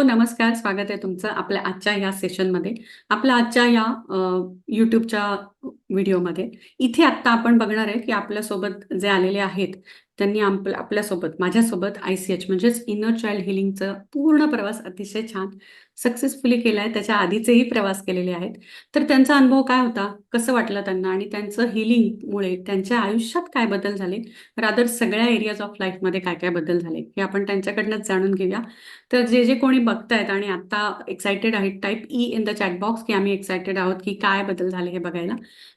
Hello, नमस्कार. स्वागत आहे तुमचं आपल्या आजच्या या सेशनमध्ये. आपल्या आजच्या या यूट्यूबच्या व्हिडिओमध्ये. इथे आत्ता आपण बघणार आहे, की आपल्यासोबत जे आलेले आहेत, त्यांनी आपल्या आपल्यासोबत, माझ्यासोबत आय-सी-एच म्हणजेच इनर चाइल्ड हिलिंगचं पूर्ण प्रवास अतिशय छान सक्सेसफुली केलाय. त्याच्या आधीचेही प्रवास केलेले आहेत. तर त्यांचा अनुभव काय होता? कसं वाटलं त्यांना? आणि त्यांचं हिलिंगमुळे त्यांच्या आयुष्यात काय बदल झाले? रादर सगळ्या एरियाज ऑफ लाईफमध्ये काय-काय बदल झाले? हे आपण त्यांच्याकडनंच जाणून घेऊया. तर जे, जे कोणी बघतायत आणि आत्ता एक्साइटेड आहेत, type E in the chat box, की आम्ही एक्साइटेड आहोत, की काय बदल झाले हे बघायला.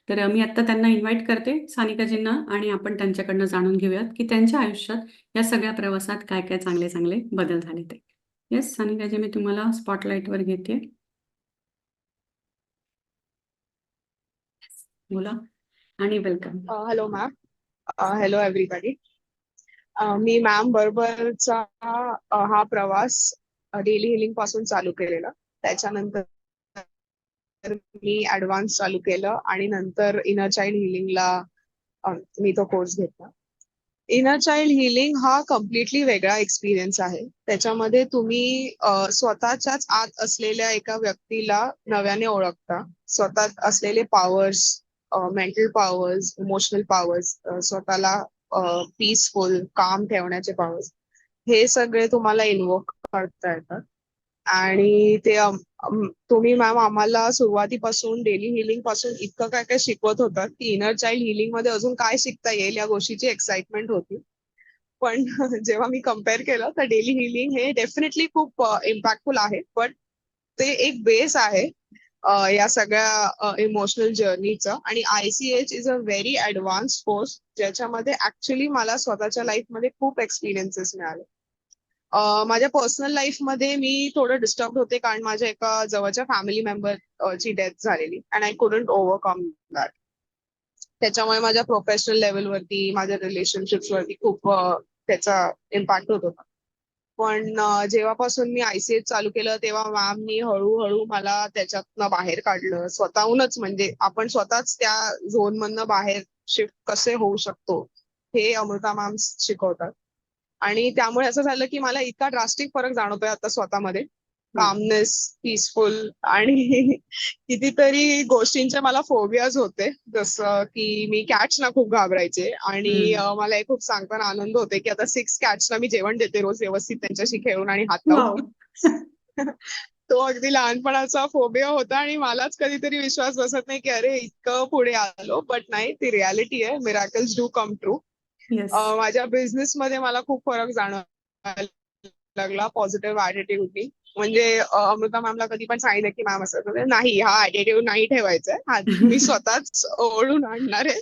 तर मी आत्ता त्यांना इन्व्हाईट करते, सानिकाजींना आणि आपण त्यांच्याकडनं जाणून घेऊयात, की त्यांच्या आयुष्यात या सगळ्या प्रवासात काय-काय चांगले-चांगले बदल झाले ते. येस, सानिकाजी मी तुम्हाला स्पॉटलाईटवर घेते बोला आणि welcome. Hello ma'am. Hello everybody. मी मॅम बरोबरचा हा प्रवास डेली हिलिंगपासून चालू केलेला. त्याच्यानंतर मी ऍडव्हान्स चालू केलं आणि नंतर इनर चाइल्ड हिलिंगला मी तो कोर्स घेतला. इनर चाइल्ड हिलिंग हा कम्प्लिटली वेगळा एक्सपिरियन्स आहे. त्याच्यामध्ये तुम्ही स्वतःच्याच आत असलेल्या एका व्यक्तीला नव्याने ओळखता. स्वतः असलेले powers, mental powers, emotional powers, स्वतःला पीसफुल, काम ठेवण्याचे पॉवर्स, हे सगळे तुम्हाला इन्व्होक करता येतात. आणि ते तुम्ही मॅम आम्हाला सुरुवातीपासून डेली हिलिंगपासून इतकं काय-काय शिकवत होतात, की इनर चाइल्ड हिलिंगमध्ये अजून काय शिकता येईल या गोष्टीची एक्साइटमेंट होती. पण जेव्हा मी कंपेअर केलं, तर डेली हिलिंग हे डेफिनेटली खूप इम्पॅक्टफुल आहे. बट ते एक बेस आहे या सगळ्या इमोशनल जर्नीचं आणि ICH is a very advance course ज्याच्यामध्ये ऍक्च्युली मला स्वतःच्या लाईफमध्ये खूप एक्सपिरियन्सेस मिळाले. माझ्या पर्सनल लाईफमध्ये मी थोडं डिस्टर्ब होते कारण माझ्या एका जवळच्या फॅमिली मेंबर ची डेथ झालेली and I couldn't overcome that. त्याच्यामुळे माझ्या प्रोफेशनल लेवलवरती माझ्या रिलेशनशिप्सवरती खूप त्याचा इम्पॅक्ट होत होता. पण जेव्हापासून मी आयसीएच चालू केलं, तेव्हा मॅमनी हळूहळू मला त्याच्यातनं बाहेर काढलं. स्वतःहूनच म्हणजे आपण स्वतःच त्या झोनमधनं बाहेर शिफ्ट कसे होऊ शकतो, हे अमृता मॅम शिकवतात. आणि त्यामुळे असं झालं, की मला इतका ड्रास्टिक फरक जाणवतोय आता स्वतःमध्ये. कामनेस, पीसफुल आणि कितीतरी गोष्टींचे मला फोबियाज होते. जसं की मी कॅट्सना खूप घाबरायचे आणि मला हे खूप सांगताना आनंद होतोय, की आता 6 कॅट्सना मी जेवण देते रोज व्यवस्थित त्यांच्याशी खेळून आणि हात! लावून. तो अगदी लहानपणाचा फोबिया होता आणि मलाच कधीतरी विश्वास बसत नाही, की अरे इतकं पुढे आलो. बट नाही, ती रिॲलिटी आहे. Miracles do come true. माझ्या बिझनेसमध्ये मला खूप फरक जाणवायला लागला पॉझिटिव्ह ॲटिट्यूडनी. म्हणजे अमृता मॅमला कधी पण सांगितलं, की मॅम असं नाही, हा ॲटिट्यूड नाही ठेवायचा आहे. हा मी स्वतःच ओढून आणणार आहे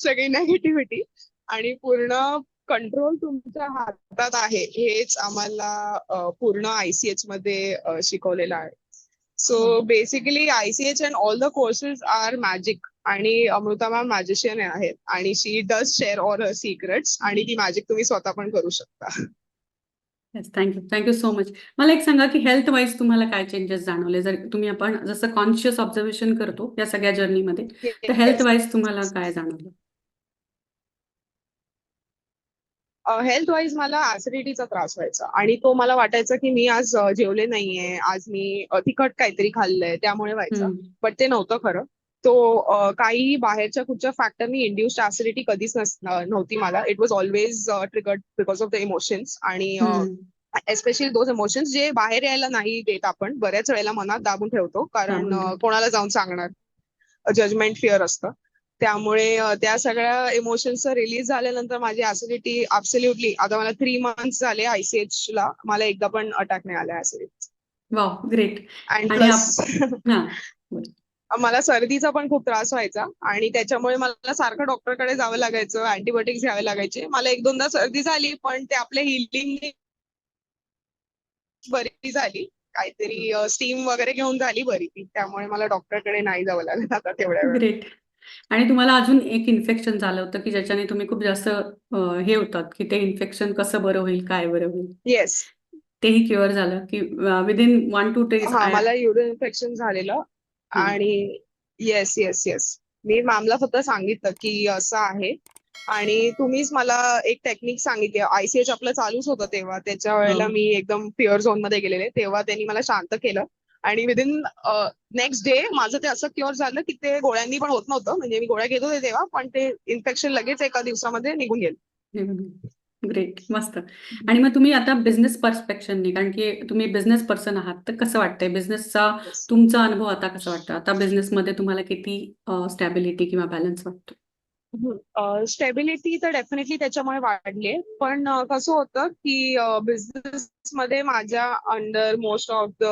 सगळी निगेटिव्हिटी आणि पूर्ण कंट्रोल तुमच्या हातात आहे. हेच आम्हाला पूर्ण आय-सी-एचमध्ये अ, शिकवलेलं आहे. So! Basically ICH and all the courses are magic आणि अमृता मॅम मॅजिशियन आहेत आणि she does share all her secrets आणि ती मॅजिक तुम्ही स्वतः पण करू शकता. Yes, thank you. Thank you so much. मला एक सांगा, की हेल्थ वाईज तुम्हाला काय चेंजेस जाणवले? जर तुम्ही आपण जसं कॉन्शियस ऑब्झर्वेशन करतो या सगळ्या जर्नीमध्ये, तर हेल्थ. वाईज तुम्हाला काय जाणवलं? हेल्थ वाईज मला ॲसिडिटीचा त्रास व्हायचा आणि तो मला वाटायचा, की मी आज जेवले नाहीये, आज मी तिखट काहीतरी खाल्लंय त्यामुळे व्हायचा. बट ते नव्हतं खरं. तो अ, काही बाहेरच्या कुठच्या फॅक्टरनी इंड्युस्ड ॲसिडिटी कधीच नव्हती मला. It was always triggered because of the emotions आणि. एस्पेशली दोज इमोशन्स जे बाहेर यायला नाही देत आपण. बऱ्याच वेळेला मनात दाबून ठेवतो. कारण. कोणाला जाऊन सांगणार? जजमेंट फिअर असतं. त्यामुळे त्या सगळ्या इमोशन्सचं रिलीज झाल्यानंतर माझी ॲसिडिटी ॲब्सोल्युटली आता मला 3 मंथ्स झाले आय-सी-एचला. मला एकदा पण अटॅक नाही आला. वॉव! ग्रेट. अँड मला सर्दीचा पण खूप त्रास व्हायचा आणि त्याच्यामुळे मला सारखं डॉक्टरकडे जावं लागायचं, अँटिबायोटिक्स घ्यावे लागायचे. मला 1-2दा सर्दी झाली, पण ते आपल्या हीलिंगने बरी झाली. काहीतरी स्टीम वगैरे घेऊन झाली बरी ती. त्यामुळे मला डॉक्टरकडे नाही जावं लागलं आता तेवढ्या. ग्रेट. आणि तुम्हाला अजून एक इन्फेक्शन झालं होतं, की ज्याच्याने तुम्ही खूप जास्त हे होतात, की ते इन्फेक्शन कसं बरं होईल? काय बरं होईल? येस. तेही क्युअर झालं, की अ, विथिन 1-2 डेज मला युरिन इन्फेक्शन झालेलं. आणि येस, येस, येस. मी मॅमला फक्त सांगितलं, की असं आहे. आणि तुम्हीच मला एक टेक्निक सांगितली. आयसीएच आपलं चालूच होतं तेव्हा. त्याच्या वेळेला हो. मी एकदम फिअर झोनमध्ये गेलेले. तेव्हा त्यांनी मला शांत केलं. आणि विदिन नेक्स्ट डे माझं ते असं क्युअर झालं की ते गोळ्यांनी पण होत नव्हतं. म्हणजे मी गोळ्या घेत होते तेव्हा पण ते इन्फेक्शन लगेच एका दिवसामध्ये निघून गेलं. ग्रेट मस्त. आणि मग तुम्ही आता बिझनेस पर्स्पेक्शनने कारण की तुम्ही बिझनेस पर्सन आहात तर कसं वाटतंय? बिझनेसचा तुमचा अनुभव आता कसा वाटतो? आता बिझनेसमध्ये तुम्हाला किती स्टॅबिलिटी किंवा बॅलन्स वाटतो? स्टेबिलिटी तर डेफिनेटली त्याच्यामुळे वाढली आहे. पण कसं होतं की बिझनेस मध्ये माझ्या अंडर मोस्ट ऑफ द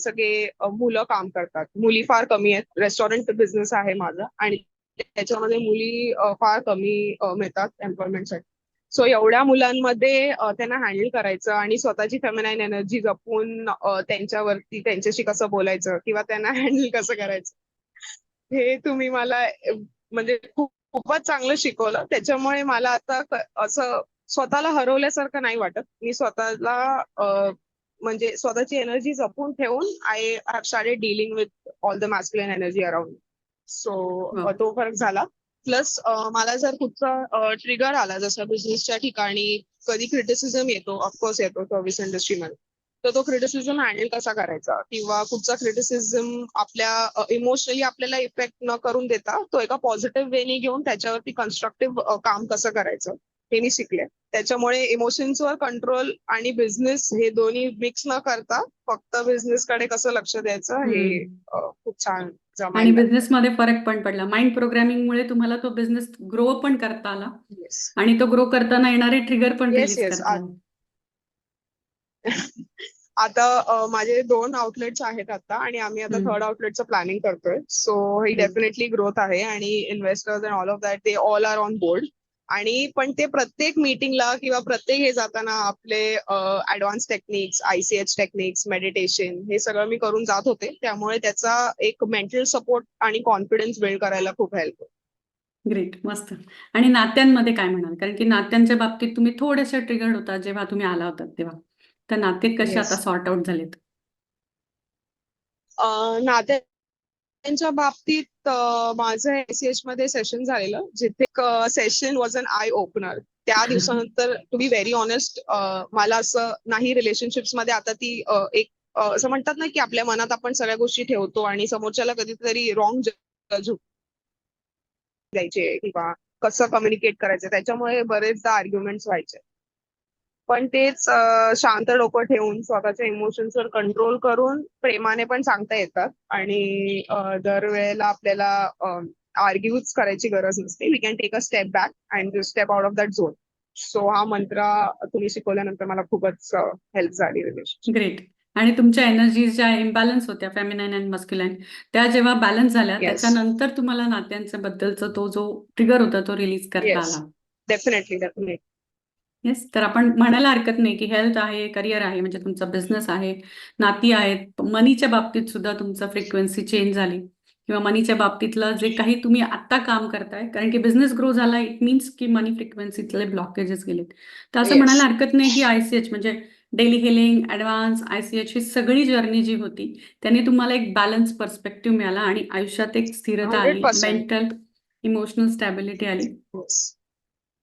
सगळे मुलं काम करतात. मुली फार कमी आहेत. रेस्टॉरंट बिझनेस आहे माझा. आणि त्याच्यामध्ये मुली फार कमी मिळतात एम्प्लॉयमेंटसाठी सो एवढ्या मुलांमध्ये त्यांना हँडल करायचं आणि स्वतःची फेमिनाईन एनर्जी जपून त्यांच्यावरती त्यांच्याशी कसं बोलायचं किंवा त्यांना हँडल कसं करायचं हे तुम्ही मला म्हणजे खूप खूपच चांगलं शिकवलं. त्याच्यामुळे मला आता असं स्वतःला हरवल्यासारखं नाही वाटत. मी स्वतःला म्हणजे स्वतःची एनर्जी जपून ठेवून I have started dealing with all the masculine energy around so. तो फरक झाला. प्लस मला जर कुठचा ट्रिगर आला जसं बिझनेसच्या ठिकाणी कधी क्रिटिसिझम येतो ऑफकोर्स येतो सर्व्हिस इंडस्ट्रीमध्ये तर तो क्रिटिसिझम हँडल कसा करायचा? किंवा कुठचा क्रिटिसिझम आपल्या इमोशनली आपल्याला इफेक्ट न करून देता तो एका पॉझिटिव्ह वेने घेऊन त्याच्यावरती कन्स्ट्रक्टिव्ह काम कसं करायचं? हे मी शिकले. त्याच्यामुळे इमोशन्सवर कंट्रोल आणि बिझनेस हे दोन्ही मिक्स न करता फक्त बिझनेस कडे कसं लक्ष द्यायचं हे खूप छान आणि जमायला बिझनेसमध्ये फरक पण पडला. माइंड प्रोग्रामिंगमुळे तुम्हाला तो बिझनेस ग्रो पण करता आला. आणि तो ग्रो करताना येणारे ट्रिगर पण आता माझे दोन आउटलेट्स आहेत आता आणि आम्ही आता. थर्ड आउटलेटचं प्लॅनिंग करतोय. सो ही. डेफिनेटली ग्रोथ आहे आणि investors and all of that ते ऑल आर ऑन बोर्ड आणि पण ते प्रत्येक मीटिंगला किंवा प्रत्येक हे जाताना आपले advance techniques ICH techniques meditation हे सगळं मी करून जात होते. त्यामुळे त्याचा एक मेंटल सपोर्ट आणि कॉन्फिडन्स बिल्ड करायला खूप हेल्प ग्रेट मस्त. आणि नात्यांमध्ये काय म्हणाल? कारण की नात्यांच्या बाबतीत तुम्ही थोडेसे ट्रिगर्ड होता जेव्हा तुम्ही आला होता तेव्हा. तर नाते कसे Yes. आता सॉर्ट आउट झालेत? अं, नात्यांच्या बाबतीत माझं एसीएच मध्ये सेशन झालेलं जिथे session was an eye opener त्या दिवसानंतर टू बी व्हेरी ऑनेस्ट मला असं नाही रिलेशनशिप्समध्ये आता ती एक असं म्हणतात ना की आपल्या मनात आपण सगळ्या गोष्टी ठेवतो आणि समोरच्याला कधीतरी रॉंग जज द्यायचे किंवा कसं कम्युनिकेट करायचं त्याच्यामुळे बरेचदा आर्ग्युमेंट्स व्हायचे. पण तेच शांत डोकं ठेवून स्वतःच्या इमोशन्सवर कंट्रोल करून प्रेमाने पण सांगता येतात. आणि दरवेळेला आपल्याला आर्ग्यूच करायची गरज नसते. We can take a step back and step out of that zone so हा मंत्र तुम्ही शिकवल्यानंतर मला खूपच हेल्प झाली रिलेशनशिप ग्रेट आणि तुमच्या एनर्जीज ज्या इम्बॅलन्स होत्या फेमिनाईन अँड मस्क्युलाईन त्या जेव्हा बॅलन्स झाल्या. त्याच्यानंतर तुम्हाला नात्यांच्या बद्दलचा तो जो ट्रिगर होता तो रिलीज करता. आला. डेफिनेटली डेफिनेटली येस तर आपण म्हणायला हरकत नाही की हेल्थ आहे करिअर आहे म्हणजे तुमचा बिझनेस आहे नाती आहेत मनीच्या बाबतीत सुद्धा तुमचा फ्रिक्वेन्सी चेंज झाली किंवा मनीच्या बाबतीतलं जे काही तुम्ही आत्ता काम करताय कारण की बिझनेस ग्रो झाला इट मीन्स की मनी फ्रिक्वेन्सीतले ब्लॉकेजेस गेलेत तर असं. म्हणायला हरकत नाही की आयसीएच म्हणजे डेली हिलिंग ॲडव्हान्स आयसीएच ही सगळी जर्नी जी होती त्याने तुम्हाला एक बॅलन्स पर्स्पेक्टिव्ह मिळाला आणि आयुष्यात एक स्थिरता आली 100%. मेंटल इमोशनल स्टॅबिलिटी आली.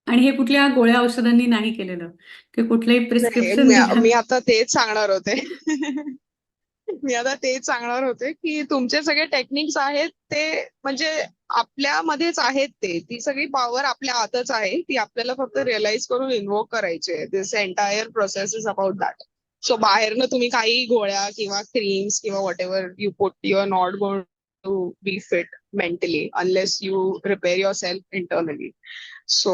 आणि हे कुठल्या गोळ्या औषधांनी नाही केलेलं की कुठलंही प्रिस्क्रिप्शन मी मी आता तेच सांगणार होते. मी आता तेच सांगणार होते की तुमचे सगळे टेक्निक्स आहेत ते म्हणजे आपल्यामध्येच आहेत ते. ती सगळी पॉवर आपल्या आतच आहे. ती आपल्याला फक्त रिअलाइज करून इन्व्होक करायची this entire process is about that so बाहेरनं तुम्ही काही गोळ्या किंवा क्रीम्स किंवा whatever you put you are not going to be fit mentally unless you repair yourself self internally so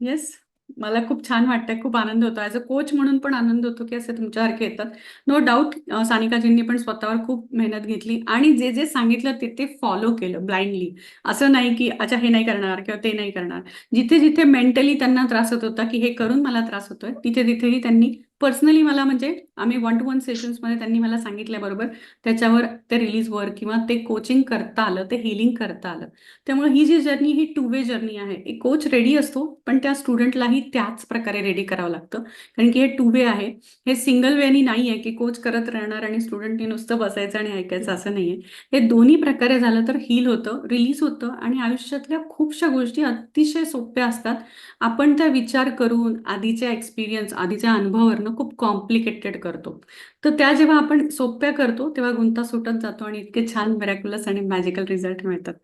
yes मला खूप छान वाटतंय. खूप आनंद होतो. ॲज अ कोच म्हणून पण आनंद होतो की असे तुमच्यासारखे येतात. नो डाऊट सानिकाजींनी पण स्वतःवर खूप मेहनत घेतली आणि जे जे सांगितलं ते ते फॉलो केलं ब्लाइंडली असं नाही की अच्छा हे नाही करणार किंवा ते नाही करणार. जिथे जिथे मेंटली त्यांना त्रास होत होता की हे करून मला त्रास होतोय तिथे तिथेही त्यांनी पर्सनली मला म्हणजे आम्ही वन टू वन सेशन्समध्ये त्यांनी मला सांगितल्याबरोबर त्याच्यावर ते रिलीजवर किंवा ते कोचिंग करता आलं ते हिलिंग करता आलं. त्यामुळे ही जी जर्नी ही टू वे जर्नी आहे एक कोच रेडी असतो पण त्या स्टुडंटलाही त्याच प्रकारे रेडी करावं लागतं. कारण की हे टू वे आहे. हे सिंगल वेनी नाही आहे की कोच करत राहणार आणि स्टुडंटनी नुसतं बसायचं आणि ऐकायचं असं नाही आहे हे दोन्ही प्रकारे झालं तर हील होतं रिलीज होतं आणि आयुष्यातल्या खूपशा गोष्टी अतिशय सोप्या असतात. आपण त्या विचार करून आधीच्या एक्सपिरियन्स आधीच्या अनुभवावरनं खूप कॉम्प्लिकेटेड करतो. तर त्या जेव्हा आपण सोप्या करतो तेव्हा गुंता सुटत जातो आणि इतके छान मेरॅक्युलस आणि मॅजिकल रिझल्ट मिळतात.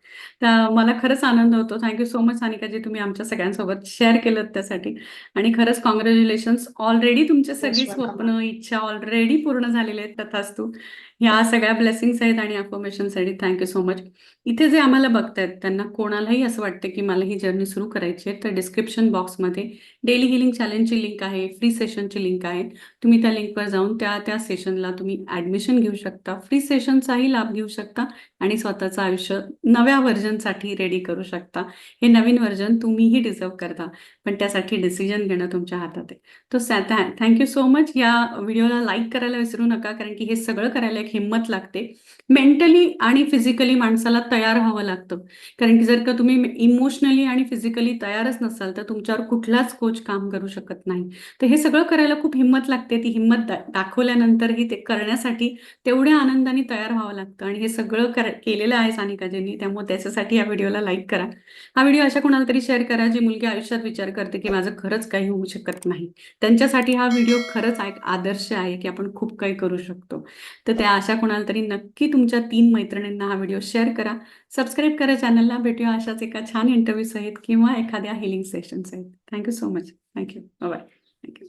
तर मला खरंच आनंद होतो. थँक्यू सो मच सानिकाजी तुम्ही आमच्या सगळ्यांसोबत शेअर केलं त्यासाठी. आणि खरंच कॉंग्रॅच्युलेशन्स ऑलरेडी तुमचे सगळी. स्वप्न इच्छा ऑलरेडी पूर्ण झालेले आहेत तथास्तू. ह्या सगळ्या ब्लेसिंग्स आहेत आणि अफॉर्मेशनसाठी थँक्यू सो मच इथे जे आम्हाला बघतायत त्यांना कोणालाही असं वाटतं की मला ही जर्नी सुरू करायची आहे तर डिस्क्रिप्शन बॉक्समध्ये डेली हिलिंग चॅलेंजची लिंक आहे फ्री सेशनची लिंक आहे. तुम्ही त्या लिंकवर जाऊन त्या त्या सेशनला तुम्ही ॲडमिशन घेऊ शकता. फ्री सेशनचाही लाभ घेऊ शकता आणि स्वतःचं आयुष्य नव्या व्हर्जनसाठी रेडी करू शकता. हे नवीन व्हर्जन तुम्हीही डिझर्व करता पण त्यासाठी डिसिजन घेणं तुमच्या हातात आहे. तो थँक्यू सो मच या व्हिडिओला लाईक करायला विसरू नका कारण की हे सगळं करायला एक हिंमत लागते. मेंटली आणि फिजिकली माणसाला तयार व्हावं लागतं. कारण की जर का तुम्ही इमोशनली आणि फिजिकली तयारच नसाल तर तुमच्यावर कुठलाच कोच काम करू शकत नाही. तर हे सगळं करायला खूप हिंमत लागते. ती हिंमत दाखवल्यानंतरही ते करण्यासाठी तेवढ्या आनंदाने तयार व्हावं लागतं. आणि हे सगळं कर केलेलं आहे सानिकाजींनी त्यामुळे त्याच्यासाठी या व्हिडिओला लाईक करा. हा व्हिडिओ अशा कोणाला तरी शेअर करा जी मुलगी आयुष्यात विचार करते की माझं खरंच काही होऊ शकत नाही. त्यांच्यासाठी हा व्हिडिओ खरंच एक आदर्श आहे की आपण खूप काही करू शकतो. तर त्या अशा कोणाला तरी नक्की तुमच्या तीन मैत्रिणींना हा व्हिडिओ शेअर करा. सबस्क्राईब करा चॅनलला भेटूया अशाच एका छान इंटरव्ह्यू सहित किंवा एखाद्या हिलिंग सेशन सहित. Thank you so much thank you bye thank you